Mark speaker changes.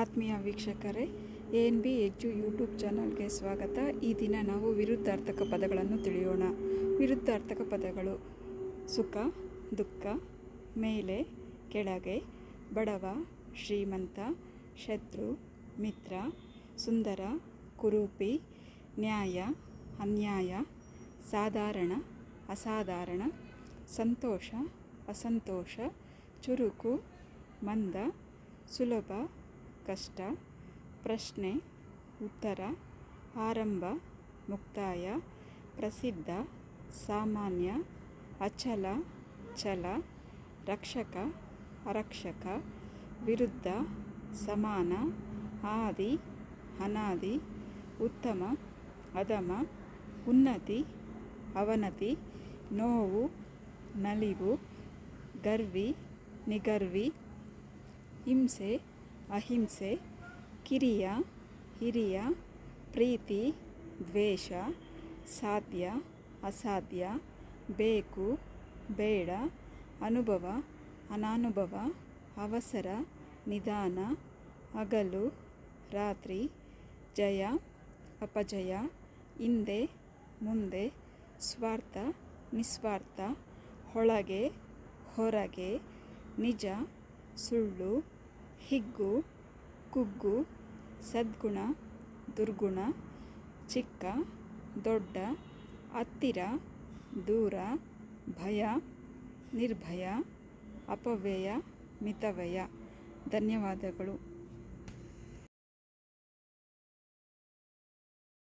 Speaker 1: ಆತ್ಮೀಯ ವೀಕ್ಷಕರೇ, A N B ಹೆಚ್ಚು ಯೂಟ್ಯೂಬ್ ಚಾನಲ್ಗೆ ಸ್ವಾಗತ. ಈ ದಿನ ನಾವು ವಿರುದ್ಧಾರ್ಥಕ ಪದಗಳನ್ನು ತಿಳಿಯೋಣ. ವಿರುದ್ಧಾರ್ಥಕ ಪದಗಳು ಸುಖ, ದುಃಖ, ಮೇಲೆ, ಕೆಳಗೆ, ಬಡವ, ಶ್ರೀಮಂತ, ಶತ್ರು, ಮಿತ್ರ, ಸುಂದರ, ಕುರೂಪಿ, ನ್ಯಾಯ, ಅನ್ಯಾಯ, ಸಾಧಾರಣ, ಅಸಾಧಾರಣ, ಸಂತೋಷ, ಅಸಂತೋಷ, ಚುರುಕು, ಮಂದ, ಸುಲಭ ಕಷ್ಟ, ಪ್ರಶ್ನೆ, ಉತ್ತರ, ಆರಂಭ, ಮುಕ್ತಾಯ, ಪ್ರಸಿದ್ಧ, ಸಾಮಾನ್ಯ, ಅಚಲ ಛಲ ರಕ್ಷಕ, ಅರಕ್ಷಕ, ವಿರುದ್ಧ, ಸಮಾನ, ಆದಿ, ಅನಾದಿ, ಉತ್ತಮ ಅಧಮ ಉನ್ನತಿ, ಅವನತಿ, ನೋವು, ನಲಿವು, ಗರ್ವಿ, ನಿಗರ್ವಿ, ಹಿಂಸೆ ಅಹಿಂಸೆ, ಕಿರಿಯ, ಹಿರಿಯ, ಪ್ರೀತಿ, ದ್ವೇಷ, ಸಾಧ್ಯ, ಅಸಾಧ್ಯ, ಬೇಕು, ಬೇಡ, ಅನುಭವ, ಅನಾನುಭವ, ಅವಸರ, ನಿಧಾನ, ಹಗಲು, ರಾತ್ರಿ, ಜಯ, ಅಪಜಯ, ಹಿಂದೆ, ಮುಂದೆ, ಸ್ವಾರ್ಥ, ನಿಸ್ವಾರ್ಥ, ಒಳಗೆ, ಹೊರಗೆ, ನಿಜ, ಸುಳ್ಳು ಹಿಗ್ಗು ಕುಗ್ಗು ಸದ್ಗುಣ ದುರ್ಗುಣ ಚಿಕ್ಕ ದೊಡ್ಡ ಹತ್ತಿರ ದೂರ ಭಯ ನಿರ್ಭಯ ಅಪವ್ಯಯ ಮಿತವ್ಯಯ. ಧನ್ಯವಾದಗಳು.